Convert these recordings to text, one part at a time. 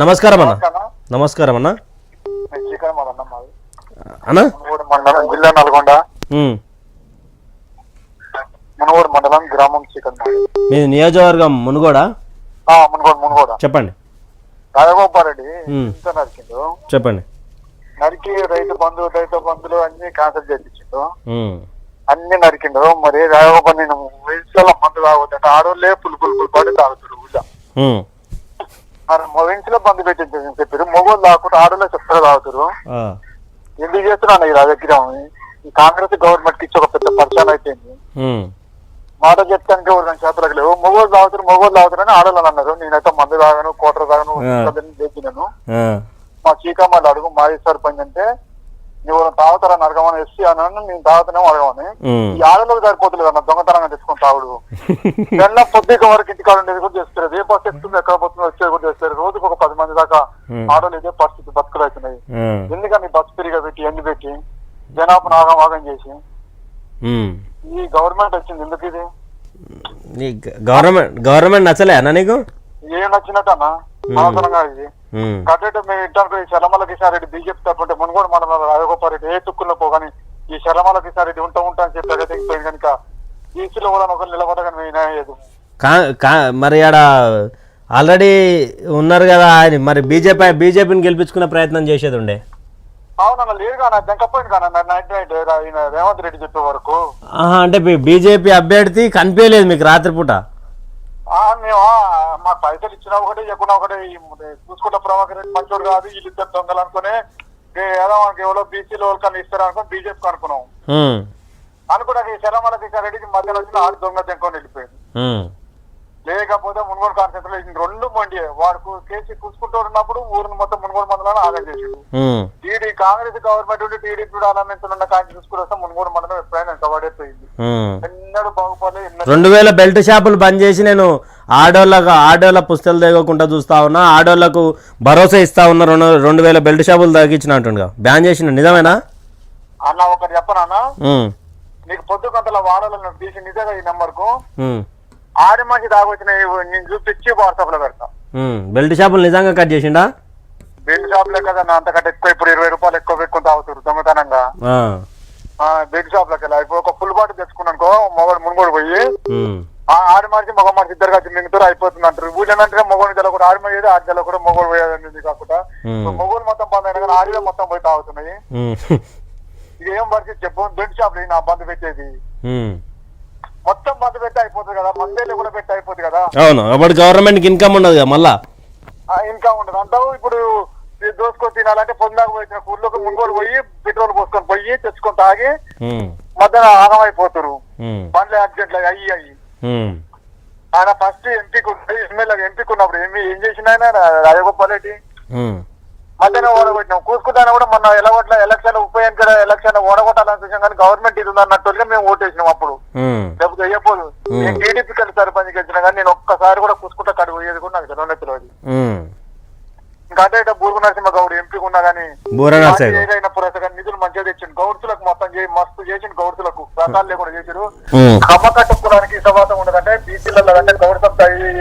నమస్కారం అన్న. నమస్కారం. అన్న. అన్న జిల్లా నల్గొండ. మునుగోడు మండలం గ్రామం మీ నియోజకవర్గం మునుగోడా? మునుగోడు మునుగోడ. చెప్పండి. రాజగోపారెడ్డి. ఇంత నరికిండు? చెప్పండి. నరికి రైతు బంధువులు రైతు బంధువులు అన్ని క్యాన్సిల్ చేయించిండు ఉమ్. అన్ని నరికిండు. మరి రాజగోపాల్ నేను వయసులో మందు తాగుతుంటే ఆడోళ్ళే పులు పులు పులు పడి తాగుతారు ఊళ్ళో. వయసులో బంధు పెట్టించని చెప్పారు మొగోళ్ళు తాగుకుంటే ఆడోళ్ళే చెప్తారు తాగుతారు. ఎందుకు చేస్తున్నాను ఈ రాజకీయం ఈ కాంగ్రెస్ గవర్నమెంట్కి ఇచ్చి ఒక పెద్ద పరిచయం అయిపోయింది. మాట చెప్తానికి ఎవరు చేతులకు లేవు మొగోళ్ళు తాగుతారు మొగోళ్ళు తాగుతారని ఆడవాళ్ళు అన్నారు నేనైతే మందు తాగాను కోటర్ తాగాను. చేసినాను. మా చీకమ్మలు అడుగు మాజీ సర్పంచ్ అంటే నువ్వు తాగుతారని అడగమని ఎస్సీ అన్నాను నేను తాగుతానేమో అడగమని. ఈ ఆడలోకి సరిపోతుంది అన్న దొంగతనంగా తెచ్చుకుని తాగుడు. నిన్న పొద్దుక వరకు ఇంటికాడ ఉండేది కూడా చేస్తారు ఏ బస్ ఎక్కుతుంది ఎక్కడ పోతుందో వచ్చేది కూడా చేస్తారు రోజుకు ఒక పది మంది దాకా. ఆడోళ్ళు ఇదే పరిస్థితి బతుకులు అవుతున్నాయి. ఎందుకని బస్ ఫ్రీగా పెట్టి ఎండి పెట్టి జనాభా ఆగం ఆగం చేసి. ఈ గవర్నమెంట్ వచ్చింది ఎందుకు ఇది? గవర్నమెంట్ గవర్నమెంట్ నచ్చలే అన్న నీకు? ఏం నచ్చినట్టు అన్న? అవసరంగా ఇది. ఉమ్. కట్టేట మేము ఇంటానికి శరమల కిషన్ రెడ్డి బీజేపీ తరఫుంటే మునుగోడు మండలం రాజగోపాల్ రెడ్డి ఏ తుక్కుల్లో పోగాని ఈ శరమల కిషన్ రెడ్డి ఉంటా ఉంటా అని చెప్పి అదే పోయింది కనుక ఈసీలో కూడా ఒకరు నిలబడగానే మేము కా మరి ఆడ ఆల్రెడీ ఉన్నారు కదా ఆయన. మరి బీజేపీ బీజేపీని గెలిపించుకునే ప్రయత్నం చేసేది ఉండే అవునన్న లేదు కానీ. దెంకపోయింది కానీ? నైట్ రేవంత్ రెడ్డి చెప్పే వరకు. అంటే బీజేపీ అభ్యర్థి కనిపించలేదు మీకు రాత్రిపూట? ఆ, మేము మా పైసలు ఇచ్చినా ఒకటే ఇవ్వకుండా ఒకటే చూసుకుంటే ప్రభాకర్ రెడ్డి మంచోడు కాదు వీళ్ళు ఇద్దరు దొంగలు అనుకుని ఏదో మనకి ఎవరో బీసీలో వాళ్ళకన్నా ఇస్తారు అనుకుని బీజేపీకి అనుకున్నాం ఉమ్. అనుకున్నా ఈ శరమల రెడ్డికి మధ్యలో వచ్చిన ఆడు దొంగ దెంకొని వెళ్ళిపోయింది. లేకపోతే మునుగోడు లో రెండు మొండి వాడు కేసీ కూసుకుంటూ ఉన్నప్పుడు ఊరిని మొత్తం మునుగోడు మండలాన్ని ఆగం చేసిండు. టీడీ కాంగ్రెస్ గవర్నమెంట్ ఉండి టీడీపీ ఆనందించున్న కాంగ్రెస్ చూసుకుని వస్తే మునుగోడు మండలం ఎప్పుడైనా కబడైపోయింది. ఎన్నడూ బాగుపడలేదు రెండు వేల బెల్ట్ షాపులు బంద్ చేసి నేను ఆడోళ్ళకు ఆడోళ్ళ పుస్తకాలు తెగకుండా చూస్తా ఉన్నా ఆడోళ్ళకు భరోసా ఇస్తా ఉన్నా రెండు రెండు వేల బెల్ట్ షాపులు తగ్గించిన అంటుండగా బ్యాన్ చేసిన నిజమేనా? అన్న ఒకటి చెప్పనా. నీకు పొద్దు కొంతలో వాడాలను తీసి నిజంగా ఈ నెంబర్కు. ఆడి మనిషి దాగొచ్చిన నేను చూపించి వాట్సాప్లో పెడతా. బెల్ట్ షాపులు నిజంగా కట్ చేసిండా? బెల్ట్ షాప్ లే కదా అంతకంటే ఎక్కువ ఇప్పుడు ఇరవై రూపాయలు ఎక్కువ పెట్టుకుని తాగుతారు దొంగతనంగా. బెల్ట్ షాప్లోకి వెళ్ళా ఇప్పుడు ఒక ఫుల్ బాటిల్ తెచ్చుకున్నానుకో మొగడు మునుగోడు పోయి. ఆడి మనిషి మగ మనిషి ఇద్దరు కలిసి మింగుతారు అయిపోతుంది అంటారు ఊళ్ళంటే మొగోని తెల కూడా ఆడి మనిషి ఆడి తెల కూడా మొగోడు పోయేది కాకుండా. మొగోలు మొత్తం బంద్ అయినా కానీ ఆడిలో మొత్తం పోయి తాగుతున్నాయి. ఇది ఏం పరిస్థితి చెప్పు బెల్ట్ షాప్ నా బంద్ పెట్టేది. మొత్తం బంద్ పెట్టి అయిపోతుంది కదా మందేళ్ళు కూడా పెట్టి అయిపోతుంది కదా అవును అప్పుడు గవర్నమెంట్కి ఇన్కమ్ ఉండదు కదా మళ్ళా ఇంకా ఉండదు అంటావు ఇప్పుడు దోసుకొని తినాలంటే పొందాక పోయిన ఊర్లోకి ముంగోలు పోయి పెట్రోల్ పోసుకొని పోయి తెచ్చుకొని తాగి. మధ్యాహ్నం ఆగం అయిపోతారు. బండ్లు యాక్సిడెంట్లు అయ్యి అయ్యి. ఆయన ఫస్ట్ ఎంపీకి ఎమ్మెల్యే ఎంపీకి ఉన్నప్పుడు ఏమి ఏం చేసిన ఆయన? రాజగోపాల్ రెడ్డి. మధ్యాహ్నం ఓడగొట్టినాం. కూసుకుంటాను కూడా మొన్న ఎలగొట్ల ఎలక్షన్ ఉప ఎన్నికల ఎలక్షన్ ఓడగొట్టాలని చూసాం కానీ గవర్నమెంట్ ఇది ఉందన్నట్టుగా మేము ఓటేసినాం అప్పుడు. లేకపోతే వేయపోదు నేను టీడీపీ కలిసి సర్పంచ్ గెలిచిన కానీ నేను ఒక్కసారి కూడా కూసుకుంటా కడుగు పోయేది కూడా నాకు తెలియదు. ఇటే బూరుగు నరసింహ గౌడ్ ఎంపీకి ఉన్నా గౌడ్. ఏదైనా పురస్కారం నిధులు మంచిగా తెచ్చిండు. గౌడ్సులకు మొత్తం చేసి మస్తు చేసిండు గౌడ్సులకు రకాలు లేకుండా చేసారు. కమ్మ కట్టుకోవడానికి ఇసవాసం ఉండదంటే బీసీలలో అంటే గౌడ్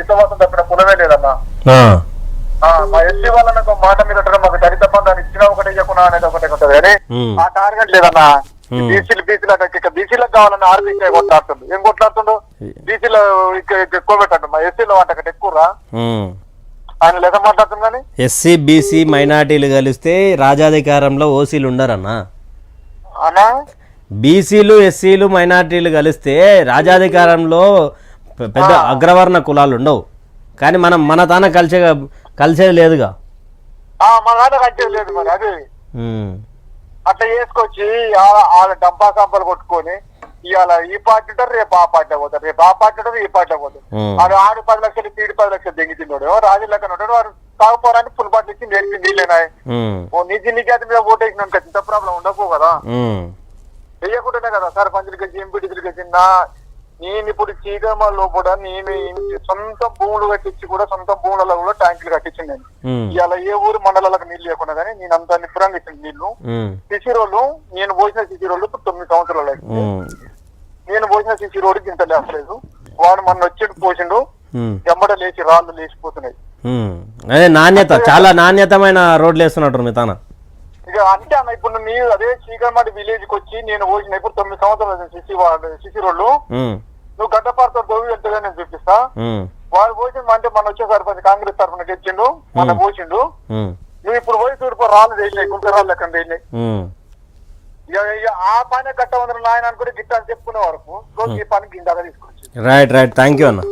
ఇసవాసం తప్పిన కులమే లేదన్నా మా ఎస్సీ వాళ్ళని ఒక మాట మీద ఉంటారు, మాకు దళిత బంధాన్ని ఇచ్చినా ఒకటే ఇవ్వకుండా అనేది ఒకటే ఉంటుంది. కానీ. ఆ టార్గెట్ లేదన్నా. బీసీలు బీసీలు అంటే ఇక బీసీలకు కావాలని ఆర్బీసీ కొట్లాడుతుండు. ఏం కొట్లాడుతుండు? బీసీలో ఎక్కువ పెట్టండు. మా ఎస్సీలో అంటే ఎక్కువ రా. ఉమ్. ఆయన లేదా మాట్లాడుతుంది కానీ? ఎస్సీ బీసీ మైనార్టీలు కలిస్తే రాజాధికారంలో ఓసీలు ఉండరన్నా? అన్నా? బీసీలు ఎస్సీలు మైనార్టీలు కలిస్తే రాజాధికారంలో పె- పెద్ద అగ్రవర్ణ కులాలు ఉండవు. కానీ మనం మన తాన కలిసే కలిసేది లేదుగా? ఆ, మా నాన్న కట్టేది లేదు మరి అదే. ఉమ్. అట్లా చేసుకొచ్చి వాళ్ళ డబ్బా సంపలు కొట్టుకొని ఇవాళ ఈ పార్టీ ఉంటారు రేపు ఆ పార్టీ పోతారు రేపు ఆ పార్టీ ఉంటారు ఈ పార్టీ పోతారు. వాడు ఆడు పది లక్షలు తీడి పది లక్షలు దెంగి తిన్నాడు రాజు లెక్కన ఉంటాడు వాడు తాగుపోవడానికి ఫుల్ పార్టీ ఇచ్చి నేర్పి నీళ్ళేనా ఉమ్. ఓ నిజ నిజాతి మీద ఓటేసిన ఇంత ప్రాబ్లం ఉండకపో కదా ఉమ్. వెయ్యకుండానే కదా సర్పంచులకి వచ్చి ఎంపీటీసీలకి వచ్చి నా నేను ఇప్పుడు చీకమ లోపల నేను సొంత భూములు కట్టించి కూడా సొంత భూములలో కూడా ట్యాంకులు కట్టించింది నేను. ఇవాళ ఏ ఊరు మండలాలకు నీళ్ళు లేకుండా కానీ నేను అంత నిపుణంగా ఇచ్చిన నీళ్ళు రోడ్లు నేను పోసిన సిసి రోడ్లు ఇప్పుడు తొమ్మిది సంవత్సరాలు. నేను పోసిన సిసి రోడ్డుకి ఇంత లేపలేదు వాడు మొన్న వచ్చి పోసిండు. ఎమ్మడ లేచి రాళ్ళు లేచిపోతున్నాయి. అదే నాణ్యత చాలా నాణ్యతమైన రోడ్లు వేస్తున్నట్టు మీ తాన ఇక అంటే అన్న ఇప్పుడు నీ అదే చీకలమాటి విలేజ్కి వచ్చి నేను పోసిన ఇప్పుడు తొమ్మిది సంవత్సరాలు సిసి సిసి రోడ్లు నువ్వు గడ్డపారతో దోవి వెళ్తుందని నేను చూపిస్తా. వాడు పోసిండు అంటే మన వచ్చే సర్పంచ్ కాంగ్రెస్ తరఫున గెలిచిండు మన పోసిండు. నువ్వు ఇప్పుడు పోయి చూడుకో రాళ్ళు తేలినాయి గుంట రాళ్ళు. ఇక ఇక ఆ పని కట్ట వందరం నాయన అనుకుంటే గిట్ట అని చెప్పుకునే వరకు ఈ పనికి ఇందాక తీసుకొచ్చి రైట్ రైట్ థ్యాంక్ యూ అన్న.